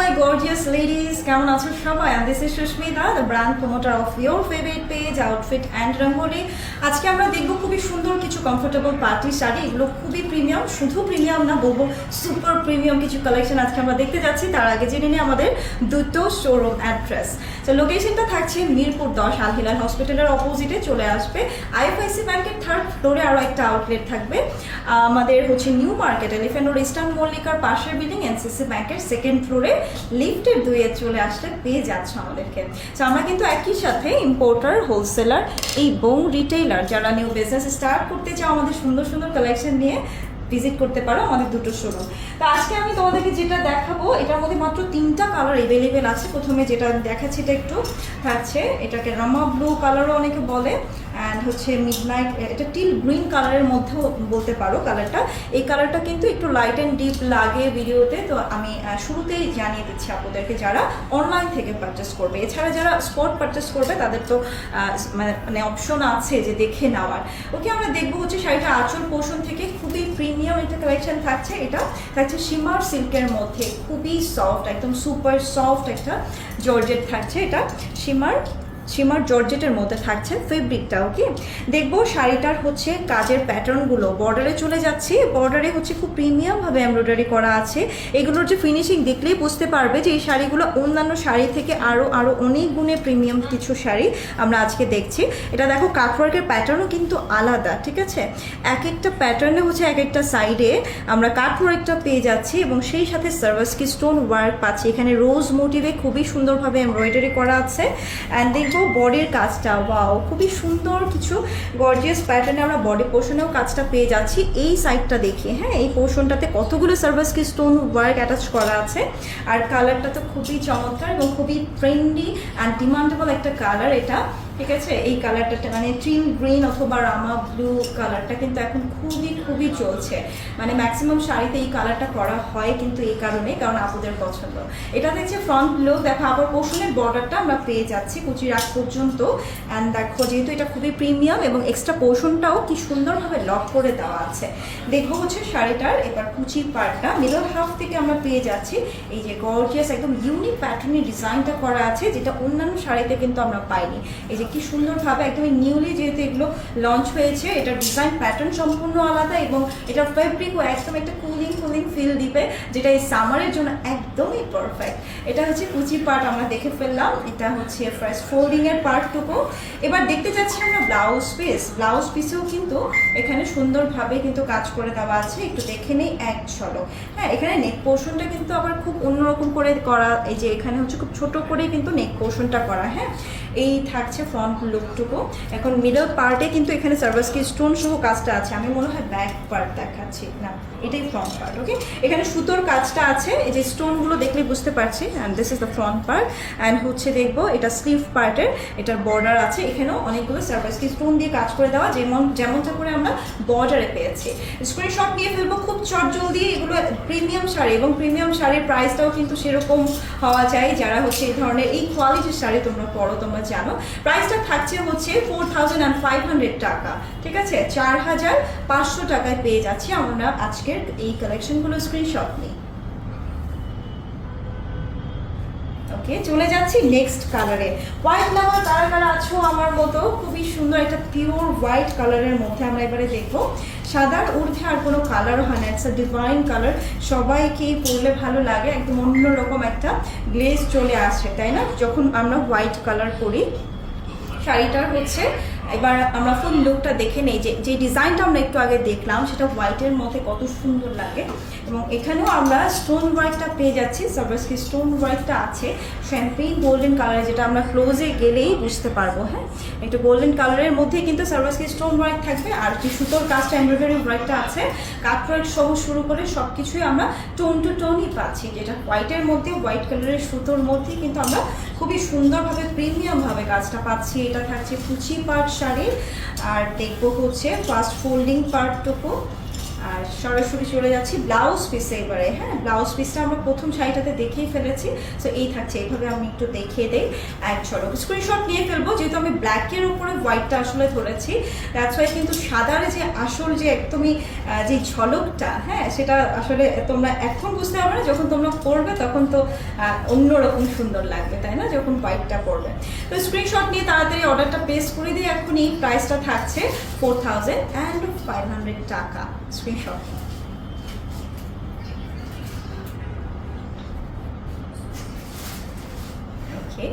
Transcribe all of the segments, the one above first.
my gorgeous ladies, কেমন আছো সবাই? And this is Susmita, the brand promoter of your favorite page, outfit and rangoli আজকে আমরা দেখব খুবই সুন্দর কিছু কমফোর্টেবল পার্টি শাড়ি, এগুলো খুবই প্রিমিয়াম শুধু প্রিমিয়াম না, বলব সুপার প্রিমিয়াম কিছু কালেকশন আজকে আমরা দেখতে যাচ্ছি। তার আগে জেনে নিই আমাদের দুটো শোরুম অ্যাড্রেস তো লোকেশনটা থাকছে মিরপুর দশ আল হিলাল হসপিটালের অপোজিটে চলে আসবে। আইএফআইসি ব্যাংকের থার্ড ফ্লোরে আরও একটা আউটলেট থাকবে। আমাদের হচ্ছে new market elephant road eastern মল্লিকার পাশের বিল্ডিং এনসিসি ব্যাংকের সেকেন্ড ফ্লোরে লিফটের দুয়ে চলে আসলে পেয়ে যাচ্ছে আমাদেরকে। তো আমরা কিন্তু একই সাথে ইম্পোর্টার হোলসেলার এবং রিটেইলার যারা নিউ বিজনেস স্টার্ট করতে চাও, আমাদের সুন্দর সুন্দর কালেকশন নিয়ে ভিজিট করতে পারো আমাদের দুটো শোরুম তো আজকে আমি তোমাদেরকে যেটা দেখাবো, এটার মধ্যে মাত্র তিনটা কালার এভেলেবেল আছে। প্রথমে যেটা দেখাচ্ছি এটা একটু থাকছে এটাকে রামা ব্লু কালারও অনেকে বলে অ্যান্ড হচ্ছে মিডনাইট এটা টিল গ্রিন কালারের মধ্যেও বলতে পারো কালারটা এই কালারটা কিন্তু একটু লাইট অ্যান্ড ডিপ লাগে ভিডিওতে তো আমি শুরুতেই জানিয়ে দিচ্ছি আপনাদেরকে যারা অনলাইন থেকে পারচেস করবে। এছাড়া যারা স্পট পারচেস করবে, তাদের তো মানে মানে অপশন আছে যে দেখে নেওয়ার। ওকে, আমরা দেখব হচ্ছে শাড়িটা আঁচল, পোষণ থেকে খুবই প্রিমিয়াম একটা কালেকশন থাকছে এটা। থাকছে শিমার সিল্কের মধ্যে। খুবই সফট একদম সুপার সফট একটা জর্জেট থাকছে এটা। শিমার শিমার জর্জেটের মধ্যে থাকছে ফেব্রিকটা ওকে দেখব শাড়িটার হচ্ছে কাজের প্যাটার্নগুলো। বর্ডারে চলে যাচ্ছে। বর্ডারে হচ্ছে খুব প্রিমিয়ামভাবে এমব্রয়ডারি করা আছে। এগুলোর যে ফিনিশিং দেখলেই বুঝতে পারবে যে এই শাড়িগুলো অন্যান্য শাড়ি থেকে আরও আরও অনেক গুণে প্রিমিয়াম কিছু শাড়ি আমরা আজকে দেখছি। এটা দেখো, কাটওয়ার্কের প্যাটার্নও কিন্তু আলাদা, ঠিক আছে? এক একটা প্যাটার্নে হচ্ছে এক একটা সাইডে আমরা কাটওয়ার্কটা পেয়ে যাচ্ছি এবং সেই সাথে সার্ভাসকি স্টোন ওয়ার্ক পাচ্ছি। এখানে রোজ মোটিভে খুবই সুন্দরভাবে এমব্রয়ডারি করা আছে। অ্যান্ড দেখব বডির কাজটা ওয়াও খুবই সুন্দর কিছু গর্জিয়াস প্যাটার্নে আমরা বডি পোর্শনেও কাজটা পেয়ে যাচ্ছি। এই সাইডটা দেখি হ্যাঁ এই পোর্শনটাতে কতগুলো সার্ভাস কি স্টোন ওয়ার্ক অ্যাটাচ করা আছে? আর কালারটা তো খুবই চমৎকার এবং খুবই ট্রেন্ডি অ্যান্ড ডিমান্ডেবল একটা কালার এটা। ঠিক আছে? এই কালারটা মানে ট্রিম গ্রিন অথবা রামা ব্লু কালারটা কিন্তু এখন খুবই খুবই চলছে। মানে ম্যাক্সিমাম শাড়িতে এই কালারটা করা হয় কিন্তু এই কারণে, কারণ আপুদের পছন্দ। এটা দেখছে ফ্রন্ট লুক দেখো আবার পোষণের বর্ডারটা আমরা পেয়ে যাচ্ছি কুচির আগ পর্যন্ত। অ্যান্ড দেখো, যেহেতু এটা খুবই প্রিমিয়াম এবং এক্সট্রা পোর্শনটাও কি সুন্দরভাবে লক করে দেওয়া আছে। দেখব হচ্ছে শাড়িটার, এবার কুচির পার্টটা মিডল হাফ থেকে আমরা পেয়ে যাচ্ছি। এই যে গর্জিয়াস একদম ইউনিক প্যাটার্নের ডিজাইনটা করা আছে, যেটা অন্যান্য শাড়িতে কিন্তু আমরা পাইনি। এই যে কি সুন্দরভাবে একদম নিউলি যেহেতু এগুলো লঞ্চ হয়েছে, এটার ডিজাইন প্যাটার্ন সম্পূর্ণ আলাদা এবং এটার ফেব্রিকও একদম একটা কুলিং কুলিং ফিল দিবে, যেটা এই সামারের জন্য একদমই পারফেক্ট এটা হচ্ছে কুচি পার্ট আমরা দেখে ফেললাম, এটা হচ্ছে ফার্স্ট ফোল্ডিংয়ের পার্টটুকু এবার দেখতে যাচ্ছি আমরা ব্লাউজ পিস ব্লাউজ পিসেও কিন্তু এখানে সুন্দরভাবে কিন্তু কাজ করে দেওয়া আছে, একটু দেখে নেই, এক ঝলক। হ্যাঁ এখানে নেক পোর্শনটা কিন্তু আবার খুব অন্যরকম করে করা, এই যে এখানে হচ্ছে খুব ছোট করে কিন্তু নেক পোর্শনটা করা হ্যাঁ? এই থাকছে ফ্রন্ট লুকটুকু এখন মিডল পার্টে কিন্তু এখানে সার্ভাসকি স্টোন সহ কাজটা আছে। আমি মনে হয় ব্যাক পার্ট দেখাচ্ছি। না, এটাই ফ্রন্ট পার্ট ওকে এখানে সুতোর কাজটা আছে। এই যে স্টোনগুলো দেখলে বুঝতে পারছি and this is the front part and হচ্ছে দেখব, এটা স্লিভ পার্টের এটার বর্ডার আছে। এখানেও অনেকগুলো সার্ভাসকি স্টোন দিয়ে কাজ করে দেওয়া। যেমন, যেমনটা করে আমরা বর্ডারে পেয়েছি। স্ক্রিনশট নিয়ে ফেলব। খুব চট জলদি এগুলো প্রিমিয়াম শাড়ি এবং প্রিমিয়াম শাড়ির প্রাইসটাও কিন্তু সেরকম হওয়া যায় যারা হচ্ছে এই ধরনের, এই কোয়ালিটির শাড়ি তোমরা পরো, তোমরা জানো। প্রাইসটা থাকছে হচ্ছে four thousand and five hundred টাকা। ঠিক আছে? চার হাজার পাঁচশো টাকায় পেয়ে যাচ্ছি আমরা আজকের এই কালেকশনগুলো স্ক্রিনশট নিই ওকে চলে যাচ্ছি নেক্সট কালারে হোয়াইট লাভার কালার কালার আছো আমার মতো, খুবই সুন্দর একটা পিওর হোয়াইট কালারের মধ্যে আমরা এবারে দেখব। সাদার ঊর্ধ্বে আর কোনো কালার হয় না ইটস ডিভাইন কালার সবাইকেই পরলে ভালো লাগে, একদম অন্যরকম একটা গ্লেজ চলে আসে, তাই না? যখন আমরা হোয়াইট কালার করি শাড়িটার হচ্ছে এবার আমরা ফুল লুকটা দেখে নেই, যে যে ডিজাইনটা আমরা একটু আগে দেখলাম, সেটা হোয়াইটের মধ্যে কত সুন্দর লাগে। এবং এখানেও আমরা স্টোন ওয়ার্কটা পেয়ে যাচ্ছি সার্ভাসকি স্টোন ওয়ার্কটা আছে। শ্যাম্পেইন গোল্ডেন কালার যেটা আমরা ক্লোজে গেলেই বুঝতে পারব হ্যাঁ? একটু গোল্ডেন কালারের মধ্যে কিন্তু সার্ভাসকি স্টোন ওয়ার্ক থাকবে, আর যে সুতোর কাজটা এমব্রয়ডারি ওয়ার্কটা আছে। কাট ওয়ার্ক সহ শুরু করে সব কিছুই আমরা টোন টু টোনই পাচ্ছি, যেটা হোয়াইটের মধ্যে হোয়াইট কালারের সুতোর মধ্যে কিন্তু আমরা খুবই সুন্দরভাবে প্রিমিয়ামভাবে কাজটা পাচ্ছি। এটা থাকছে কুচি পার্ট শাড়ি। আর দেখব হচ্ছে ফার্স্ট ফোল্ডিং পার্টটুকু আর সরাসরি চলে যাচ্ছি ব্লাউজ পিসে এবারে হ্যাঁ? ব্লাউজ পিসটা আমরা প্রথম শাড়িটাতে দেখেই ফেলেছি সো এই থাকছে, এইভাবে আমি একটু দেখিয়ে দেই এক চলো স্ক্রিনশট নিয়ে ফেলব, যেহেতু আমি ব্ল্যাকের উপরে হোয়াইটটা আসলে ধরেছি দ্যাটস ওয়াই কিন্তু সাদার যে আসল যে একদমই যে ঝলকটা হ্যাঁ সেটা আসলে তোমরা এখন বুঝতে পারবে না, যখন তোমরা পরবে তখন তো অন্যরকম সুন্দর লাগবে, তাই না? যখন হোয়াইটটা পরবে। তো স্ক্রিনশট নিয়ে তাড়াতাড়ি অর্ডারটা প্লেস করে দিয়ে এই প্রাইসটা থাকছে four thousand and five hundred টাকা। স্ক্রিনশট ওকে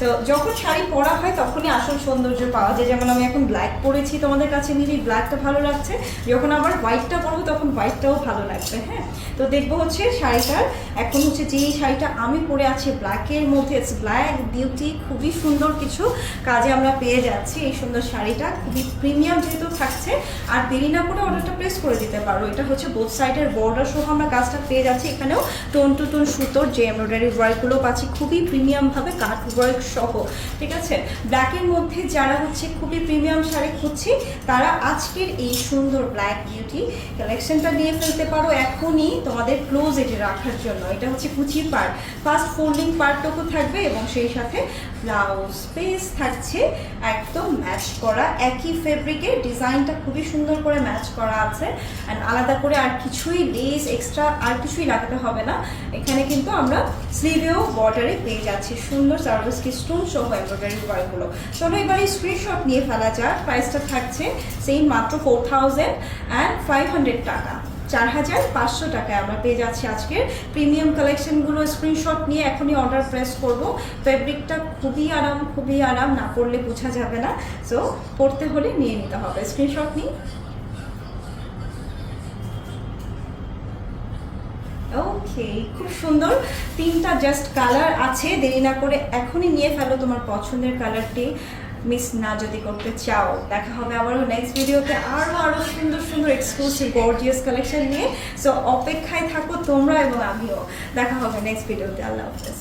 তো যখন শাড়ি পরা হয়, তখনই আসল সৌন্দর্য পাওয়া যায়। যেমন আমি এখন ব্ল্যাক পরেছি তোমাদের কাছে নিলে ব্ল্যাকটা ভালো লাগছে। যখন আবার হোয়াইটটা পরবো, তখন হোয়াইটটাও ভালো লাগবে হ্যাঁ? তো দেখব হচ্ছে শাড়িটার, এখন হচ্ছে যেই শাড়িটা আমি পরে আছি ব্ল্যাকের মধ্যে ব্ল্যাক বিউটি খুবই সুন্দর কিছু কাজে আমরা পেয়ে যাচ্ছি এই সুন্দর শাড়িটা। খুবই প্রিমিয়াম যেহেতু থাকছে, আর দেরি না করে অর্ডারটা প্লেস করে দিতে পারো। এটা হচ্ছে বোথ সাইডের বর্ডার সহ আমরা কাজটা পেয়ে যাচ্ছি। এখানেও টোন টু টোন সুতোর যে এমব্রয়ডারি ওয়ার্কগুলো পাচ্ছি, খুবই প্রিমিয়ামভাবে কাট ওয়ার্ক সহ, ঠিক আছে? ব্ল্যাকের মধ্যে যারা হচ্ছে খুবই প্রিমিয়াম শাড়ি খুঁজছি, তারা আজকের এই সুন্দর ব্ল্যাক বিউটি কালেকশনটা নিয়ে ফেলতে পারো এখনই তোমাদের ক্লোজ এটি রাখার জন্য। এটা হচ্ছে কুচি পার্ট ফার্স্ট ফোল্ডিং পার্টটুকু থাকবে এবং সেই সাথে ব্লাউজ পেস থাকছে। একদম ম্যাচ করা, একই ফেব্রিকের ডিজাইনটা খুবই সুন্দর করে ম্যাচ করা আছে। অ্যান্ড আলাদা করে আর কিছুই লেস এক্সট্রা আর কিছুই লাগাতে হবে না। এখানে কিন্তু আমরা স্লিভেও বর্ডারে পেয়ে যাচ্ছি। সুন্দর সার্ভিস কি স্টোন সহ এমব্রয়ডারি ওয়ার্কগুলো চলো এবার এই স্ক্রিনশট নিয়ে ফেলা যাক। প্রাইসটা থাকছে সেই মাত্র four thousand and five hundred টাকা। চার হাজার পাঁচশো টাকায় আমরা পেয়ে যাচ্ছি আজকের প্রিমিয়াম কালেকশনগুলো স্ক্রিনশট নিয়ে এখনই অর্ডার প্রেস করব। ফেব্রিকটা খুবই আরাম খুবই আরাম। না পড়লে বোঝা যাবে না। সো পড়তে হলে নিয়ে নিতে হবে। স্ক্রিনশট নিই। ওকে খুব সুন্দর তিনটা জাস্ট কালার আছে, দেরি না করে এখনই নিয়ে ফেলো তোমার পছন্দের কালারটি মিস না যদি করতে চাও, দেখা হবে আবারও নেক্সট ভিডিওতে আরও আরও সুন্দর সুন্দর এক্সক্লুসিভ গর্জিয়াস কালেকশন নিয়ে। সো অপেক্ষায় থাকো তোমরা এবং আমিও। দেখা হবে নেক্সট ভিডিওতে আল্লাহ হাফেজ।